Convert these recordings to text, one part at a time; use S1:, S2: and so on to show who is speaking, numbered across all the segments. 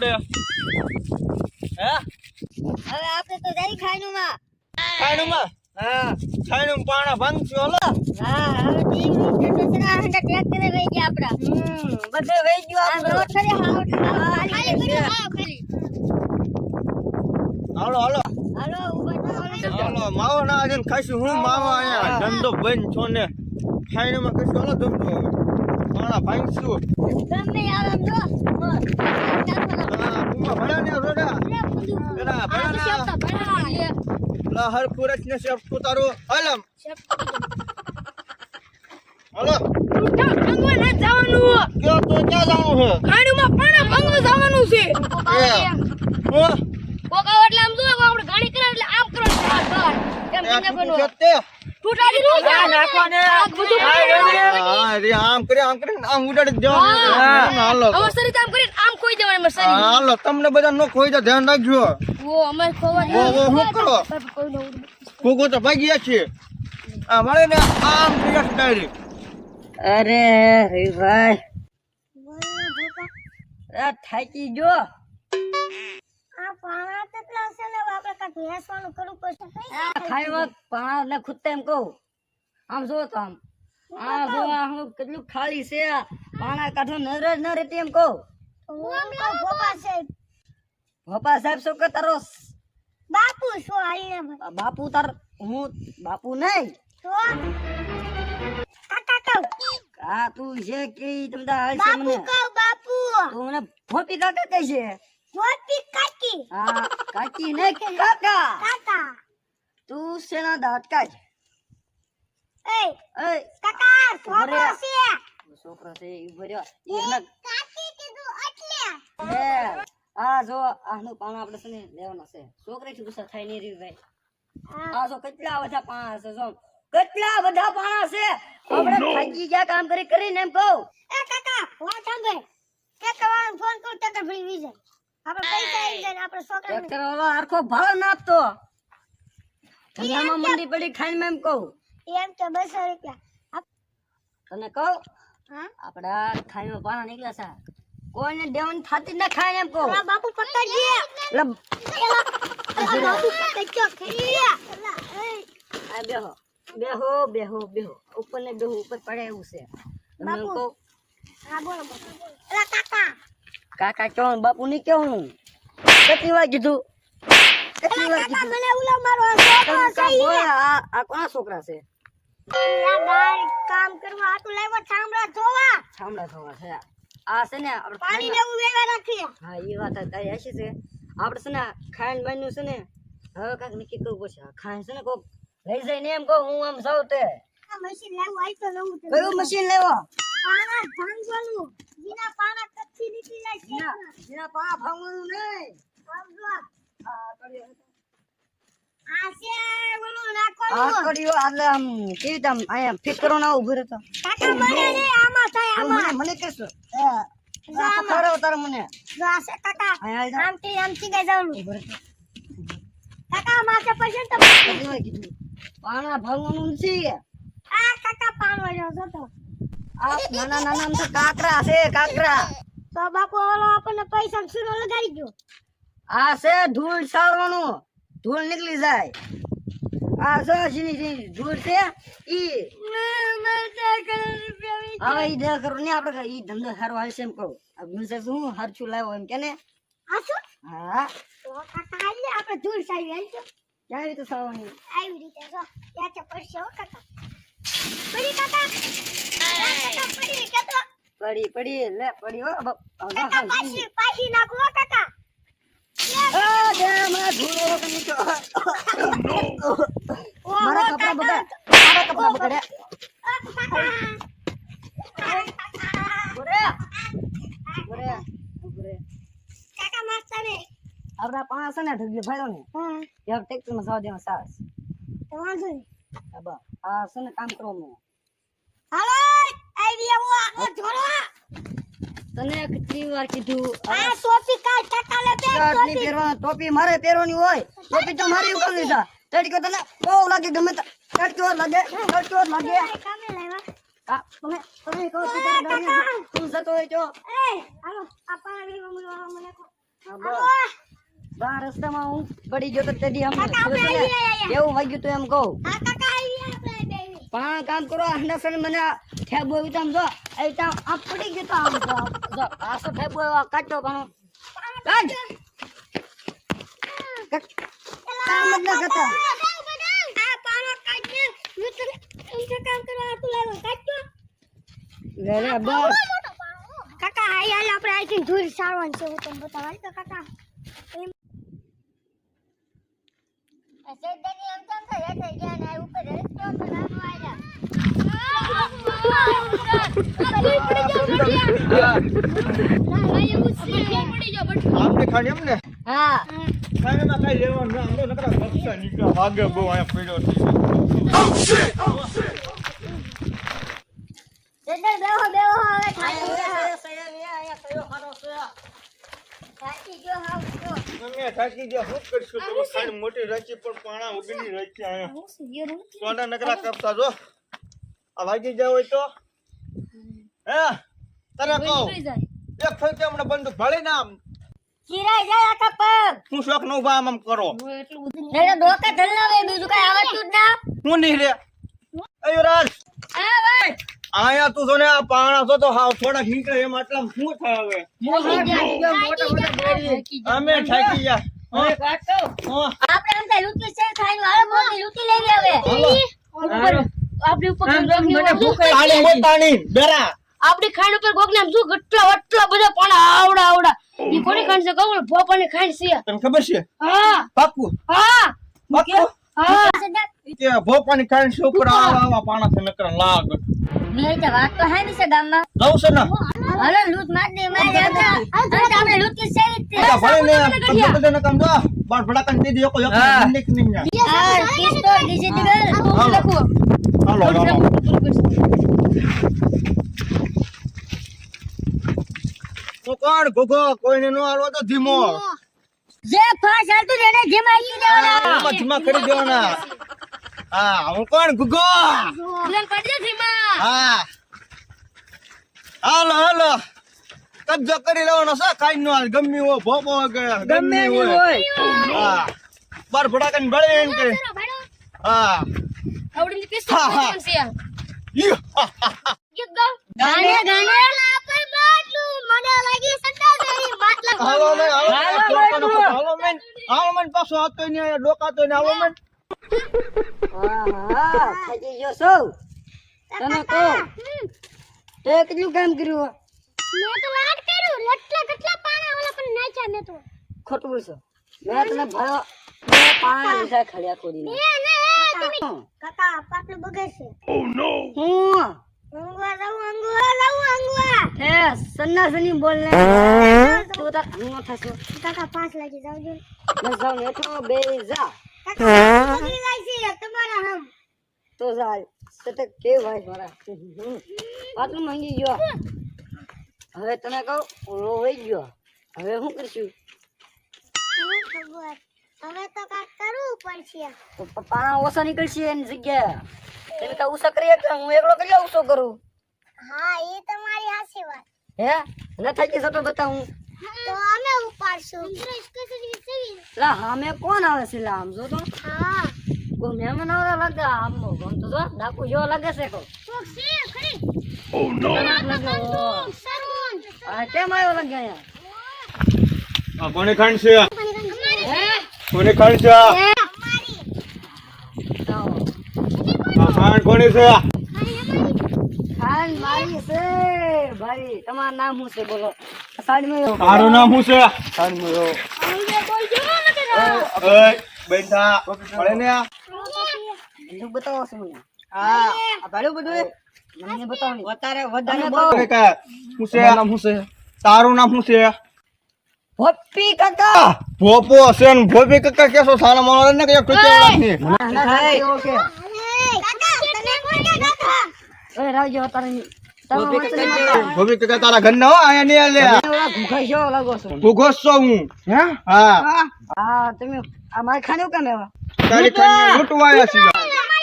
S1: આપણે હે?
S2: હવે આપણે તો જઈ ખાઈનુંમાં
S1: ખાયણુંમાં હા ખાયણું પાણા ભાંગશું હલો.
S2: હા હવે ટીમ આ હંડા ટ્રેક્ટર વહી ગયા આપડા
S3: બધે વહી ગયો
S2: આમ રોડ ખરે હા ખાલી કરી હા ખાલી.
S1: હાલો હાલો.
S2: હાલો ઊભા થાઓ
S1: હાલો. માવો ના આજે ખાઈશું. હું માવા અહીંયા ધંધો બંધ છો ને ખાયણુંમાં કશું હાલો ધંધો. પાણા ભાંગશું
S2: તમને આરામ જો?
S1: હર ને તારું હાલમ. કયો તો ક્યાં છે
S4: ગાડીમાં પાણા ભાંગવા જવાનું છે. કોકા એટલે આમ આપણે ગાડી કરે એટલે આમ એમ બનવો. નાખવાને
S1: હા રે આમ કરે આમ કરે આમ ઉડાડી દેવાનું. હાલો.
S4: આમ કરીને આમ ખોઈ દેવાનું શરીર.
S1: હાલો તમને બધા નો ખોઈ તો ધ્યાન રાખજો.
S4: ઓ ખોવા
S1: કરો? કોકો તો ભાગ્યા છે આ મળે ને આમ ડાયરેક્ટ
S3: અરે ભાઈ આ થાકી જો
S2: આ પાણા કેટલા છે ને આપણે કાંઈક ભેંસવાનું કરવું પડશે.
S3: ખાઈમાં પાણા ને ખુદતા એમ કહું. આમ જો તો આમ. આ જો આ કેટલું ખાલી છે પાણા કાઢો નર ન રહેતી એમ કહું.
S2: સાહેબ.
S3: ભપા સાહેબ શું કે તારો
S2: બાપુ શું આઈ
S3: બાપુ તાર હું બાપુ નહીં. આ તું છે કે તમે તાર હાલ છે
S2: બાપુ
S3: મને?
S2: બાપુ.
S3: તું મને ભોપી કાકા કહે છે
S2: જોતી કાકી
S3: હા કાકી ને કાકા
S2: કાકા
S3: તું સેના દાંત કાઢ
S2: એ
S3: એ
S2: કાકા છોકરો છે.
S3: છોકરો છે ઈ ભર્યો એને
S2: કાકી કીધું એટલે.
S3: હે આ જો આનું પાણા આપણે સને લેવાનો છે. છોકરી થી ગુસ્સા થાય નહીં ભાઈ. આ જો કેટલા બધા પાણા છે જો. કેટલા બધા પાણા છે. આપણે થાકી ગયા કામ કરી કરીને એમ કહું.
S2: એ કાકા વાત સાંભળ. કે કવાન ફોન કરું તો ભણી વી જાય. આપણે પૈસા આવી જાય ને આપણે છોકરાને
S3: ભાવ ના આપતો. ધંધામાં મંડી પડી ખાઈને એમ કહું.
S2: એમ કે બસો રૂપિયા.
S3: તને કહું?
S2: હા?
S3: આપડા ખાઈમાં પાણા નીકળ્યા છે. કોઈને દેવાની થાતી ના ખાય એમ કહું.
S2: બાપુ પકડજે
S3: એટલે
S2: બાપુ પકડજો ખરી ઓલા એ
S3: આ બેહો. બેહો બેહો બેહો. ઉપર ને બેહો ઉપર પડે એવું છે. બાપુ.
S2: હા બોલો બોલો. કાકા.
S3: કાકા કેવું બાપુ ની કેવું કેટલી વાર કીધું? કેટલી વાર કીધું?
S2: મને ઓલા મારો
S3: આ કોના છોકરા છે?
S2: કામ કરવા આટલું લાવ્યો ઠામડા જોવા.
S3: છામડા થવા છે આ. છે ને આપણે
S2: પાણી લેવું વેવા રાખીએ.
S3: હા એ વાત તારી હશે છે. આપણે છે ને ખાઈને બન્યું છે ને હવે કાંઈક નક્કી કરવું પડશે. આ ખાઈને છે ને કોક લઈ જાય ને એમ કહું હું આમ સૌ તે.
S2: મશીન લેવું આવી તો લઉં
S3: કયું મશીન લેવો?
S2: પાણા ભાંગવાનું જીના પાણા કચ્છી નીકળી જાય છે
S3: જેના જેના પા ભાંગવાનું નહીં
S2: આમ જો
S3: આ કર્યો.
S2: આ છે ઓલું
S3: આ
S2: નાખવાનું
S3: કર્યો એટલે આમ કેવી રીતે આમ અહીંયા ફિટ કરો ના ઊભો રહેતો
S2: કાકા મને
S3: તું
S2: આમાં
S3: મને
S2: જો છે કાકા
S3: જા.
S2: માથે પડશે તો
S3: કીધું પાણા ભાંગવાનું નથી
S2: આ કાકા પાણો રહ્યો જોતો
S3: આ નાના નાના કાકરા છે કાકરા
S2: તો બાપુ ઓલો આપણને પૈસા સુનો લગાડી ગયો
S3: આ છે ધૂળ સાળવાનું ધૂળ નીકળી જાય. આ છે ઝીણી ધૂળ છે ઈ. હવે ઈ દે કરો ને આપણે ઈ ધંધો સારો હાલશે એમ કહું. મ્યુઝિક શું હરછું લાવ્યો એમ કે ને? હા
S2: આપણે ધૂળ સાવી હાલજો
S3: ક્યાં રીતે સાવવાની
S2: આવી રીતે જો ત્યાં પડશે હો કાકા. પડી કાકા. પડી કાકા પડી
S3: પડી લે પડી હો
S2: પાછી પાછી નાખો કાકા.
S3: આ દે ધૂળો કની
S2: તો
S3: મારા કપડા બગડ્યા. મારા કપડા બગડ્યા. આપડા પાંચ ને ઢગલી ફાડો ને યાર ટેક્ટરમાં જવા દેવા સાસ.
S2: તો વાંધો નહીં.
S3: આ છે ને કામ કરો મેં
S2: હાલો
S3: તને કેટલી વાર કીધું
S2: આ ટોપી કાઢ કાકા લે બે
S3: શર્ટ નહીં
S2: ટોપી
S3: પહેરવા ટોપી મારે પહેરવાની હોય. ટોપી તો મારી ઉપર લીધા. તડકો તને બહુ લાગે ગમે તે. તડકો લાગે તડકો લાગે.
S2: કામે લાવ્યા.
S3: તમે તમે કહો છો તારા જતો હોય તો
S2: એ હાલો આ પાણી મને કહો.
S3: બા રસ્તામાં હું પડી ગયો તો તે અમને
S2: કાકા,
S3: ખબર
S2: આપણે
S3: પડે.
S2: આવીએ અહીંયા.
S3: એવું વાગ્યું તો એમ કહું.
S2: આ કાકા આવી આપણે બે.
S3: પણ કામ કરો હંડસન મને ઠેબો આવી તમ જો એ તો આમ પડી ગયો તો આમ જો જો આ તો ઠેબો એવા કાઢો પણ કાઢ. કામ ના કરતા
S2: કાકા હાલ આપણે આઈથી ધૂળ સારવાનું છે હું તમને બતાવાય તો કાકા એમ સેદાની એમ કેમ થાય એટલે જ્યાં આ ઉપર રસ્તો બનાવવાનો આયા
S1: આપણે ખાલી એમ ને
S3: હા.
S1: ખાણીમાં કાંઈ લેવાનું ના આમ તો નકરા ભક્ષા નીકળ્યા. વાગે બહુ અહીંયા પડ્યો છે.
S2: બેહો બેહો હવે થાકી થાકી ગયો હાવ ગયો
S1: અમે થાકી ગયા શું કરશું તમે ખાલી મોટી રચી પણ પાણા ઉગની રચી અહીંયા. સોના નકરા કરતા જો. આ વાગી જાય હોય તો? હે? તને કહું એક ફેંકે હમણાં બંદૂક ભળી ના આમ.
S2: જાય આખા પગ
S1: હું શોખ નો ઊભા આમ કરો.
S2: નહીતો ડોકા બીજું કઈ આવડતું જ ના.
S1: હું નહીં રે. અયો રાજ
S2: હા ભાઈ.
S1: આયા તું જો ને આ પાણા છો તો હાવ થોડાક નીકળે એમ આટલા શું થાય હવે? અમે ઠાકી ગયા. હા, હા.
S2: આપણે એમ થાય છે ખાઈને વાળો મોટી લઈ લેવી હવે.
S4: આપણી ખાંડ ઉપર કોક ને શું કેટલા એટલા બધા પાણા આવડા આવડા. ઈ કોની ખાંડ છે કહું ભોપાની ખાંડ છે.
S1: તને ખબર છે?
S4: હા.
S1: પાકું
S4: હા.
S1: પાકું
S4: હા.
S1: કે ભોપાની ખાંડ છે ઉપર આવા આવા પાણા છે નકરા લાગ
S2: નહીં તો વાત તો હે ને છે ગામમાં.
S1: જવું છે ને?
S2: હાલો લૂંટ માર દે માર દે હવે આપણે લૂંટી છે. જ તે.
S1: ભલે ને તમને બધાને કામ જો બાર ભડાકા ને દીધી એક એક નિક નિક ન્યા.
S2: આ પિસ્તોલ ડિજિટલ
S1: હાલો. હાલો હાલો તો કોણ ગોગો કોઈને નો આલો તો ધીમો.
S2: જે ફાસ હાલતું એને જેમ આવી દેવાના.
S1: ધીમા કરી દેવાના. હા હું કોણ ગુગો
S4: પ્લેન પડી જાય ધીમા
S1: હા હાલો હાલો કબજો કરી લેવાનો છે કાઈ નો હાલ ગમે હોય ભોપો કે ગમે હોય હા બાર ભડાકા ને ભળે એમ કે હા
S4: આવડી પિસ્તોલ
S1: હા, હા. હા,
S2: ગાને ગાને મને લાગી દેવી માટલા
S1: હાલો મેં હાલો મેં, હાલો મેં પાછો હાથ તો નહીં ડોકા તો નહીં હાલો મેં
S3: હા હા થાકી ગયો સૌ તને કહો. તે કેટલું કામ કર્યું
S2: મેં તો વાત કર્યું લટલા કેટલા પાણા વાળા પણ નાખ્યા મેં તો.
S3: ખોટું બોલશો મેં તને ભયો બે લીધા ખડ્યા ખોડીને.
S2: એ ને તમે કાકા પાટલું બગડશે.
S3: હું?
S2: અંગવા જાઉં અંગવા જાઉં અંગવા
S3: હે સન્નાસની બોલ ને. તું તાર હું થશો
S2: કાકા પાંચ લાગી જાવ જો.
S3: જાઉં હેઠો બે જા.
S2: કાકા બગડી જાય છે તમારા
S3: તો કે ભાઈ મારા. આટલું માંગી ગયો. હવે તને કહું રોવાઈ ગયો. હવે શું કરશું?
S2: હવે તો કાક કરવું પડશે.
S3: તો પ- પાણા ઓછા નીકળશે એની જગ્યા તમે તો કરીએ કે હું એકલો કરી ઓછો કરું?
S2: હા એ તમારી હાસી વાત.
S3: હે? ન થાકી જતો બતાવું.
S2: તો
S3: લા હામે કોણ આવે છે? લા આમ જો તો.
S2: હા.
S3: કોઈ મહેમાન લાગે આમ તો જો ડાકુ જેવો લાગે છે કો
S2: છે ખરી.
S3: લાગે ઓ. આ કેમ આવ્યો લાગે અહીંયા?
S1: આ કોને ખાંડ છે? કોને ખાંડ છે? આ
S3: જાઓ.
S1: કોને છે?
S3: ખાન મારી છે ભાઈ. તમારું નામ શું છે બોલો?
S1: તારું નામ શું છે? ઓય બેઠા પડે ને આ?
S3: બતાવો છો મને. હા ભાડું બધું મને બતાવો વધારે વધારે
S1: અરે કા શું છે? નામ શું છે? તારું નામ શું છે?
S3: ભપ્પી કાકા.
S1: ભોપો છે ને ભોપી કાકા કેસો સારા માણસ ને કે ટુચે રાખની
S3: ઓકે
S2: કાકા તને કોણ કાકા
S3: ઓય રાવજો અત્યારે ની ને
S1: ભોપી કાકા તારા ઘર ના આયા નહીં આલે
S3: ઓલા ભૂખા લાગો છો.
S1: ભૂગો હું. હે? હા.
S3: હા? તમે આ મારે ખાને કેમ એવા?
S1: તારી ખાને લૂંટવા. આયા છીએ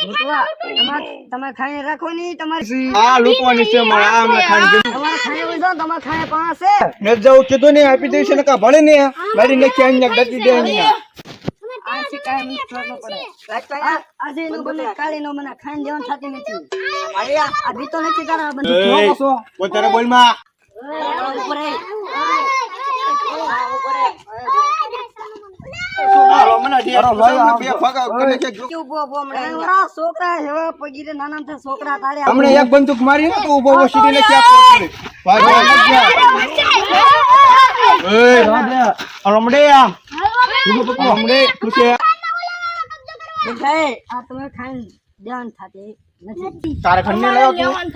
S3: લૂંટવા. તમારે તમે ખાઈ રાખો ની તમારે
S1: આ લૂંટવાની છે મારે આ અમે ખાઈને
S3: તમારે ખાઈ હોય તો તમારે ખાઈ પાંચ છે.
S1: મેં જવું કીધું ને આપી ને કા ભણે ને મારી અહીંયા ગતી દે
S3: આથી કાંઈ મુશ્કેલ ન પડે આ- આજે નો બને કાલે નો બને ખાઈને દેવાનું થતી નથી. આ બીતો તારા આ
S1: બોલમાં
S3: ઉપર
S1: મને છે.
S3: હમણાં.
S1: એક બંદૂક મારી ને તો ઊભો આ કોથળી. ભાગવા લાગ્યા. એય, આ
S3: તમે ખાઈને દેવાનું થતી નથી.
S1: તારા ઘરને લાવ્યો તું?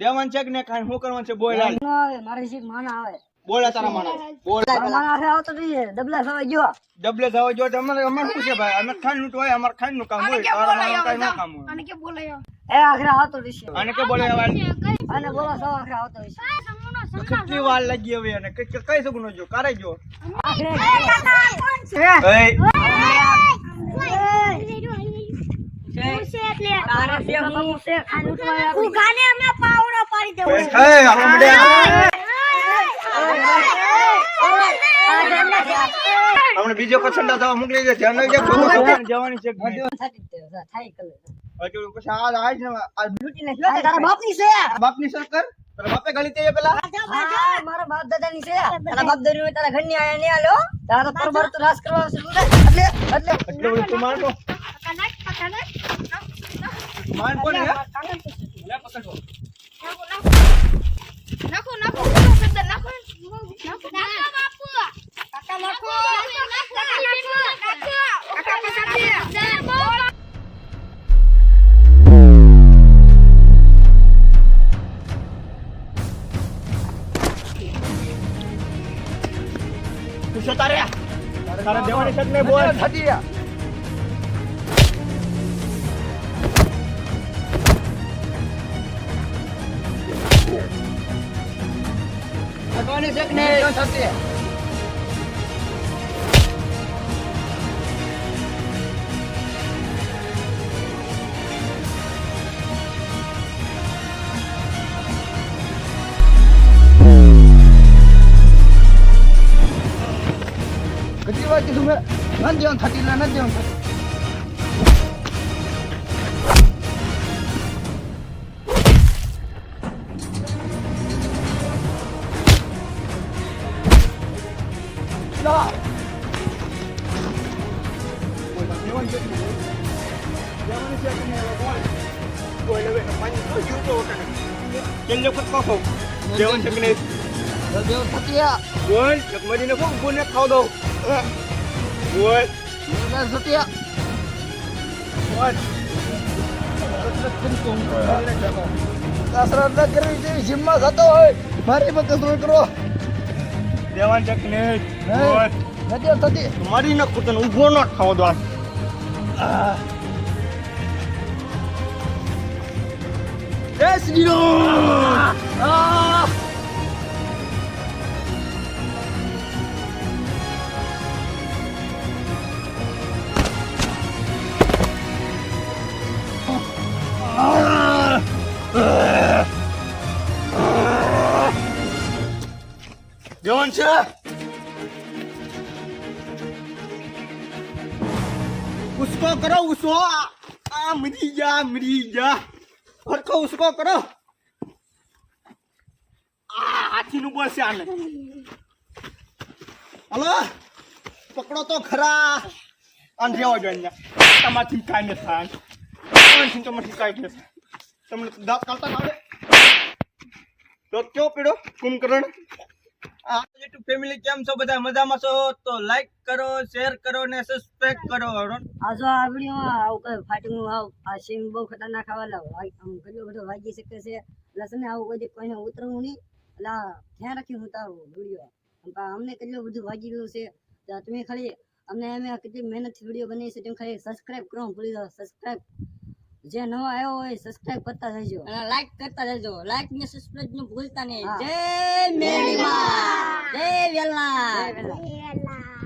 S1: દેવાનું છે. કે ને ખાઈને? શું કરવાનું છે? બોલ હાલ.
S3: ન આવે મારે શીખ માના આવે.
S1: બોલ તારા માણસ. બોલ.
S3: માના હાથે આવતો જોઈએ ડબલા સવાઈ ગયો.
S1: ડબલે જવા જો અમારે અમારે શું છે ભાઈ? અમે ખાઈને લૂંટવા હોય અમારે ખાઈને નું કામ હોય. તારા કાંઈ નું કામ હોય.
S3: એ આખરે આવતો રહેશે
S1: આને કે બોલે
S3: અને બોલો સવા આખરે આવતો રહેશે
S1: કેટલી વાર લાગી હવે અને કઈ કઈ શકું જો? કરે જો. બીજો કસંડા થવા મોકલી દે ધ્યાન જવાની છે. ને
S3: બાપની છે.
S1: બાપની સરકાર? બાપે ગાલી તે પેલા.
S3: મારા બાપ દાદાની છે. તારા બાપ. હોય તારા આયા નહીં આલ્યો. તારા પરબાર તો રાસ કરવા આવશે. એટલે એટલે.
S1: એટલે બધું તું મારતો માર કોને હે. લે પકડો
S2: નાખો નાખો. નાખો સદર નાખો નાખો. બાપુ. કાકા નાખો
S1: તારે દેવાની શક ને બોલ થતી
S3: ભગવાન શક ને થતી
S1: કેટલી મેં નથી દેવાનું થતી એટલે નથી દેવાનું થતી જેવણ છે કે નહીં બોલ એક મરીને કોણ બોલને ખાવ દઉં બોલ બોલ
S5: કસરત ન કરવી જોઈએ જીમમાં થતો હોય મારી પણ કસરત કરો
S1: દેવાન છે કે
S5: નથી થતી
S1: મારી ન કૂતન ઊભો ન ખાવ દો કોણ છે. ઉસકો કરો ઉસો આ મરી જા મરી જા. ફરકો, ઉસકો કરો. આ હાથી નું બોલશે આને. હલો? પકડો તો ખરા. અને રહેવો જો અહીંયા. તમારથી કાંઈ ન થાય. તમારથી તમારથી કાંઈ ન થાય. તમને દાંત કાઢતા આવડે તો કેવો પીડો? કુંભકરણ? ફેમિલી કેમ છો? બધા મજામાં છો? તો લાઈક કરો શેર કરો ને સબસ્ક્રાઇબ કરો આજો
S3: આ જો આ આવું કઈ ફાટિંગ આવ. આ સિંગ બહુ ખતરનાક આવેલા આમ ઘણો બધો વાગી શકે છે. છે આવું કોઈ કોઈને ઉતરવું નહીં. આ ધ્યાન રાખીને ઉતારવું વીડિયો અમને કેટલું બધું વાગી ગયું છે. તમે ખાલી અમને અમે કેટલી મહેનત વીડિયો બની છે. તમે ખાલી સબસ્ક્રાઇબ કરો, ભૂલી જાઓ. જે નવો આવ્યો હોય સબસ્ક્રાઇબ કરતા જજો અને લાઈક કરતા જજો લાઈક ને સબસ્ક્રાઇબ ને ભૂલતા નહીં. જય મેરી માં. જય વેલના